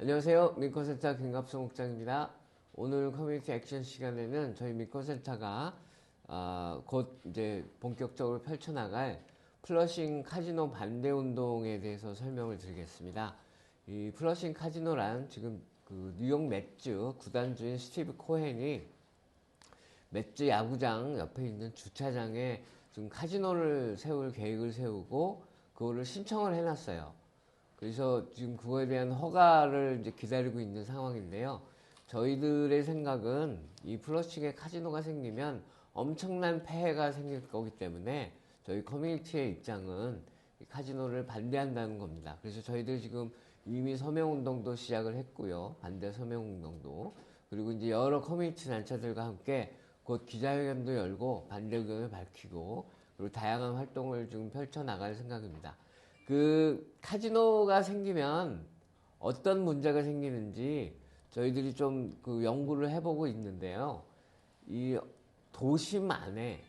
안녕하세요. 민코센터 김갑성 국장입니다. 오늘 커뮤니티 액션 시간에는 저희 민코센터가 아, 곧 이제 본격적으로 펼쳐나갈 플러싱 카지노 반대 운동에 대해서 설명을 드리겠습니다. 이 플러싱 카지노란 지금 그 뉴욕 맷즈 구단주인 스티브 코헨이 맷즈 야구장 옆에 있는 주차장에 지금 카지노를 세울 계획을 세우고 그거를 신청을 해놨어요. 그래서 지금 그거에 대한 허가를 이제 기다리고 있는 상황인데요. 저희들의 생각은 이 플러싱에 카지노가 생기면 엄청난 폐해가 생길 거기 때문에 저희 커뮤니티의 입장은 이 카지노를 반대한다는 겁니다. 그래서 저희들 지금 이미 서명운동도 시작을 했고요. 반대 서명운동도. 그리고 이제 여러 커뮤니티 단체들과 함께 곧 기자회견도 열고 반대 의견을 밝히고 그리고 다양한 활동을 지금 펼쳐나갈 생각입니다. 그 카지노가 생기면 어떤 문제가 생기는지 저희들이 좀 그 연구를 해보고 있는데요. 이 도심 안에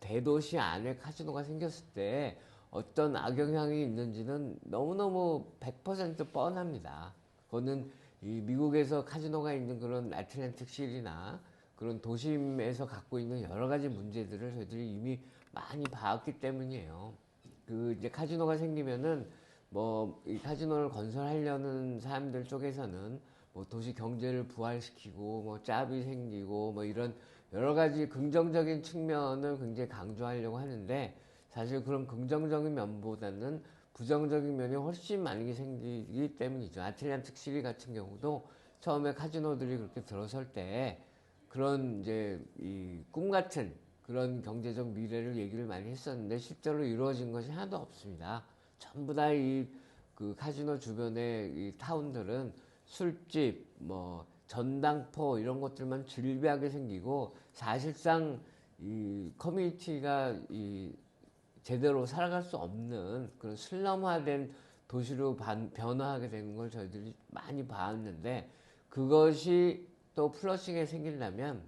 대도시 안에 카지노가 생겼을 때 어떤 악영향이 있는지는 너무너무 100% 뻔합니다. 그거는 이 미국에서 카지노가 있는 그런 애틀랜틱 시리나 그런 도심에서 갖고 있는 여러 가지 문제들을 저희들이 이미 많이 봐왔기 때문이에요. 그 이제 카지노가 생기면은 뭐 이 카지노를 건설하려는 사람들 쪽에서는 뭐 도시 경제를 부활시키고 뭐 짭이 생기고 뭐 이런 여러 가지 긍정적인 측면을 굉장히 강조하려고 하는데 사실 그런 긍정적인 면보다는 부정적인 면이 훨씬 많이 생기기 때문이죠. 아틀란틱 시리 같은 경우도 처음에 카지노들이 그렇게 들어설 때 그런 이제 이 꿈 같은 그런 경제적 미래를 얘기를 많이 했었는데 실제로 이루어진 것이 하나도 없습니다. 전부 다 이 그 카지노 주변의 이 타운들은 술집, 뭐 전당포 이런 것들만 질비하게 생기고 사실상 이 커뮤니티가 이 제대로 살아갈 수 없는 그런 슬럼화된 도시로 반, 변화하게 되는 걸 저희들이 많이 봐왔는데 그것이 또 플러싱에 생기려면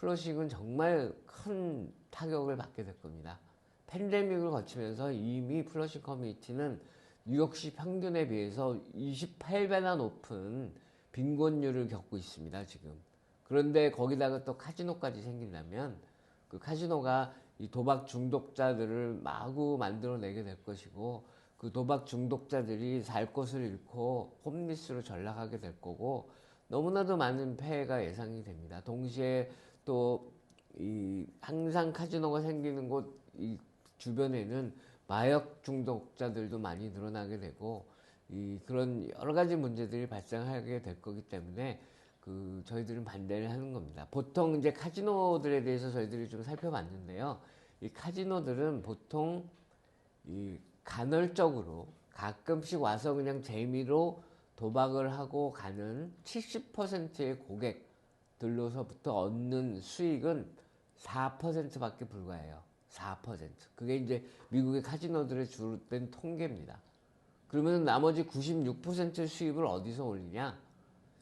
플러싱은 정말 큰 타격을 받게 될 겁니다. 팬데믹을 거치면서 이미 플러싱 커뮤니티는 뉴욕시 평균에 비해서 28배나 높은 빈곤율을 겪고 있습니다, 지금. 그런데 거기다가 또 카지노까지 생기려면 그 카지노가 이 도박 중독자들을 마구 만들어내게 될 것이고 그 도박 중독자들이 살 곳을 잃고 홈리스로 전락하게 될 거고 너무나도 많은 폐해가 예상이 됩니다. 동시에 또 이 항상 카지노가 생기는 곳 이 주변에는 마약 중독자들도 많이 늘어나게 되고 이 그런 여러 가지 문제들이 발생하게 될 거기 때문에 그 저희들은 반대를 하는 겁니다. 보통 이제 카지노들에 대해서 저희들이 좀 살펴봤는데요. 이 카지노들은 보통 이 간헐적으로 가끔씩 와서 그냥 재미로 도박을 하고 가는 70%의 고객 들로서부터 얻는 수익은 4%밖에 불과해요. 4%. 그게 이제 미국의 카지노들의 주된 통계입니다. 그러면 나머지 96% 수입을 어디서 올리냐?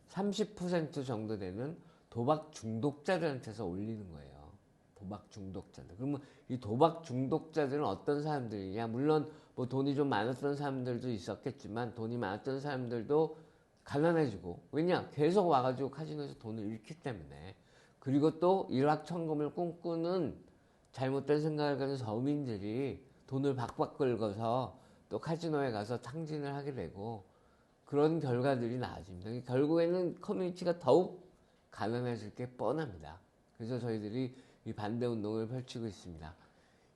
30% 정도 되는 도박 중독자들한테서 올리는 거예요. 도박 중독자들. 그러면 이 도박 중독자들은 어떤 사람들이냐? 물론 뭐 돈이 좀 많았던 사람들도 있었겠지만 돈이 많았던 사람들도 가난해지고 왜냐? 계속 와가지고 카지노에서 돈을 잃기 때문에 그리고 또 일확천금을 꿈꾸는 잘못된 생각을 가진 서민들이 돈을 박박 긁어서 또 카지노에 가서 탕진을 하게 되고 그런 결과들이 나와집니다. 결국에는 커뮤니티가 더욱 가난해질 게 뻔합니다. 그래서 저희들이 이 반대 운동을 펼치고 있습니다.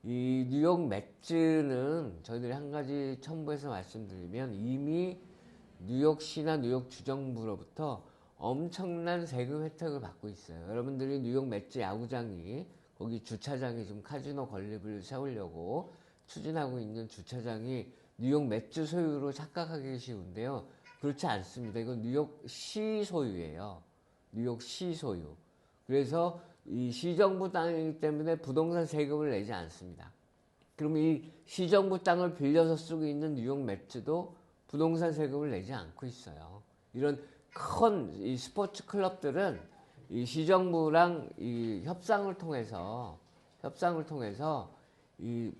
이 뉴욕 맷즈는 저희들이 한 가지 첨부해서 말씀드리면 이미 뉴욕시나 뉴욕 주정부로부터 엄청난 세금 혜택을 받고 있어요. 여러분들이 뉴욕 맷즈 야구장이 거기 주차장에 지금 카지노 건립을 세우려고 추진하고 있는 주차장이 뉴욕 맷즈 소유로 착각하기 쉬운데요. 그렇지 않습니다. 이건 뉴욕시 소유예요. 뉴욕시 소유. 그래서 이 시정부 땅이기 때문에 부동산 세금을 내지 않습니다. 그럼 이 시정부 땅을 빌려서 쓰고 있는 뉴욕 맷즈도 부동산 세금을 내지 않고 있어요. 이런 큰 이 스포츠 클럽들은 이 시정부랑 이 협상을 통해서 협상을 통해서 이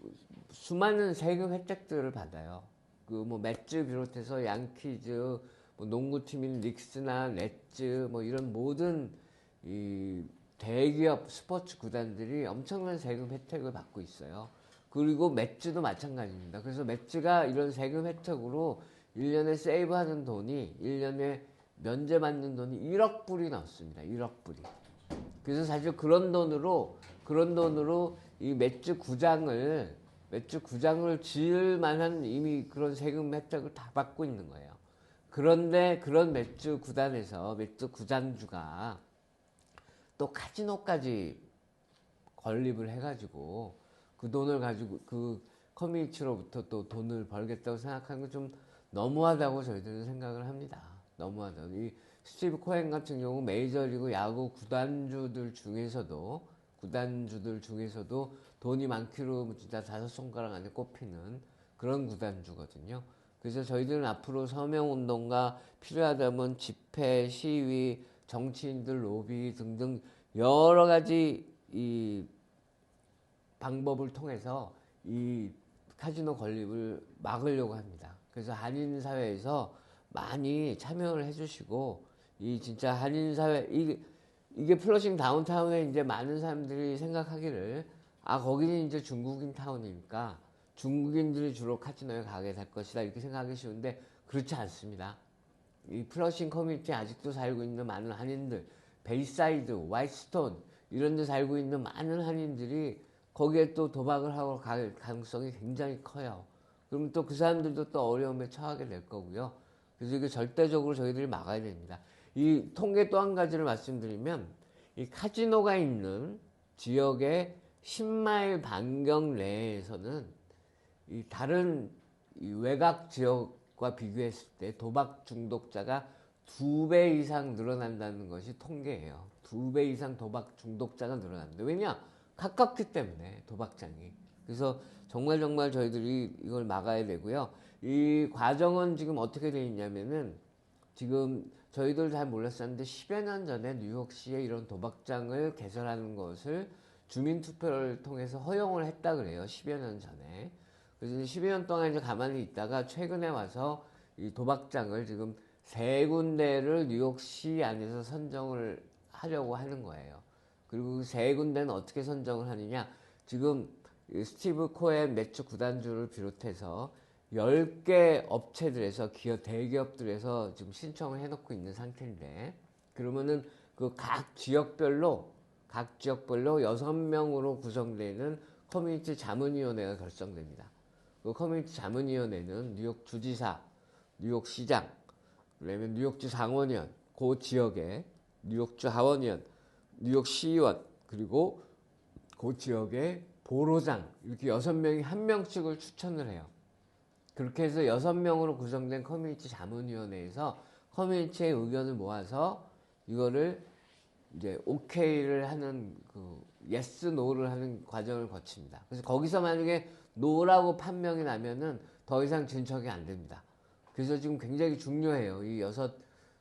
수많은 세금 혜택들을 받아요. 그뭐 맷즈 비롯해서 양키즈, 뭐뭐 농구팀인 닉스나 넷즈 뭐 이런 모든 이 대기업 스포츠 구단들이 엄청난 세금 혜택을 받고 있어요. 그리고 맷즈도 마찬가지입니다. 그래서 맷즈가 이런 세금 혜택으로 1년에 세이브하는 돈이 1년에 면제받는 돈이 1억 불이 나왔습니다. 1억 불이. 그래서 사실 그런 돈으로 그런 돈으로 이 맷즈 구장을 맷즈 구장을 지을 만한 이미 그런 세금 혜택을 다 받고 있는 거예요. 그런데 그런 맷즈 구단에서 맷즈 구단주가 또 카지노까지 건립을 해가지고 그 돈을 가지고 그 커뮤니티로부터 또 돈을 벌겠다고 생각하는 건좀 너무하다고 저희들은 생각을 합니다. 너무하다. 이 스티브 코엔 같은 경우 메이저리그 야구 구단주들 중에서도 구단주들 중에서도 돈이 많기로 진짜 다섯 손가락 안에 꼽히는 그런 구단주거든요. 그래서 저희들은 앞으로 서명운동가 필요하다면 집회, 시위, 정치인들 로비 등등 여러 가지 이 방법을 통해서 이 카지노 건립을 막으려고 합니다. 그래서 한인 사회에서 많이 참여를 해주시고 이 진짜 한인 사회 이게 이게 플러싱 다운타운에 이제 많은 사람들이 생각하기를 아 거기는 이제 중국인 타운이니까 중국인들이 주로 카지노에 가게 될 것이다 이렇게 생각하기 쉬운데 그렇지 않습니다. 이 플러싱 커뮤니티에 아직도 살고 있는 많은 한인들 베이사이드, 와이스톤 이런 데 살고 있는 많은 한인들이 거기에 또 도박을 하고 갈 가능성이 굉장히 커요. 그럼 또 그 사람들도 또 어려움에 처하게 될 거고요. 그래서 이게 절대적으로 저희들이 막아야 됩니다. 이 통계 또 한 가지를 말씀드리면 이 카지노가 있는 지역의 10마일 반경 내에서는 이 다른 이 외곽 지역과 비교했을 때 도박 중독자가 두 배 이상 늘어난다는 것이 통계예요. 두 배 이상 도박 중독자가 늘어난다. 왜냐? 가깝기 때문에 도박장이. 그래서 정말 정말 저희들이 이걸 막아야 되고요. 이 과정은 지금 어떻게 되어 있냐면은 지금 저희들 잘 몰랐었는데 10여 년 전에 뉴욕시에 이런 도박장을 개설하는 것을 주민투표를 통해서 허용을 했다 그래요. 10여 년 전에. 그래서 10여 년 동안 이제 가만히 있다가 최근에 와서 이 도박장을 지금 세 군데를 뉴욕시 안에서 선정을 하려고 하는 거예요. 그리고 그 세 군데는 어떻게 선정을 하느냐. 지금 스티브 코엔 매추 구단주를 비롯해서 10개 업체들에서 기업, 대기업들에서 지금 신청을 해놓고 있는 상태인데, 그러면은 그 각 지역별로, 각 지역별로 6명으로 구성되는 커뮤니티 자문위원회가 결성됩니다. 그 커뮤니티 자문위원회는 뉴욕 주지사, 뉴욕 시장, 그러면 뉴욕주 상원의원, 그 지역에 뉴욕주 하원의원, 뉴욕 시의원 그리고 그 지역의 보로장 이렇게 여섯 명이 한 명씩을 추천을 해요. 그렇게 해서 여섯 명으로 구성된 커뮤니티 자문위원회에서 커뮤니티의 의견을 모아서 이거를 이제 오케이를 하는 그 예스 노를 하는 과정을 거칩니다. 그래서 거기서 만약에 노라고 판명이 나면은 더 이상 진척이 안 됩니다. 그래서 지금 굉장히 중요해요. 이 여섯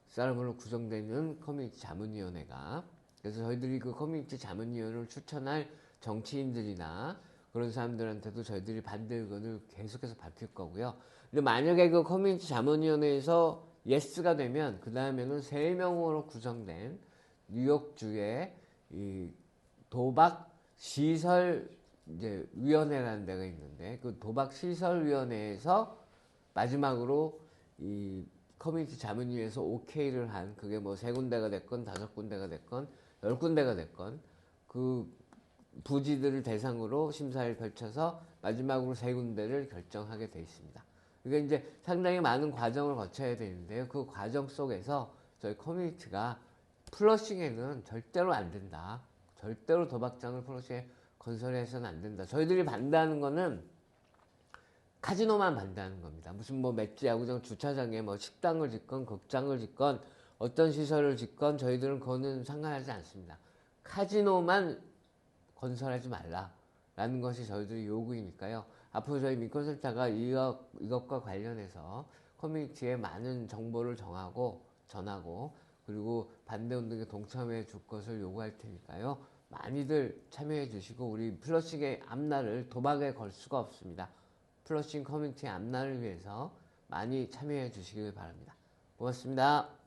사람으로 구성되는 커뮤니티 자문위원회가. 그래서 저희들이 그 커뮤니티 자문위원을 추천할 정치인들이나 그런 사람들한테도 저희들이 반대 의견을 계속해서 밝힐 거고요. 근데 만약에 그 커뮤니티 자문위원회에서 예스가 되면 그 다음에는 세 명으로 구성된 뉴욕주의 이 도박 시설 이제 위원회라는 데가 있는데 그 도박 시설 위원회에서 마지막으로 이 커뮤니티 자문위에서 오케이를 한 그게 뭐 세 군데가 됐건 다섯 군데가 됐건 열 군데가 됐건 그 부지들을 대상으로 심사를 펼쳐서 마지막으로 세 군데를 결정하게 돼 있습니다. 이게 이제 상당히 많은 과정을 거쳐야 되는데요. 그 과정 속에서 저희 커뮤니티가 플러싱에는 절대로 안 된다. 절대로 도박장을 플러싱에 건설해서는 안 된다. 저희들이 반대하는 거는 카지노만 반대하는 겁니다. 무슨 뭐 맷지 야구장 주차장에 뭐 식당을 짓건 극장을 짓건 어떤 시설을 짓건 저희들은 그거는 상관하지 않습니다. 카지노만 건설하지 말라라는 것이 저희들의 요구이니까요. 앞으로 저희 민권센터가 이것, 이것과 관련해서 커뮤니티에 많은 정보를 정하고 전하고 그리고 반대 운동에 동참해 줄 것을 요구할 테니까요. 많이들 참여해 주시고 우리 플러싱의 앞날을 도박에 걸 수가 없습니다. 플러싱 커뮤니티의 앞날을 위해서 많이 참여해 주시길 바랍니다. 고맙습니다.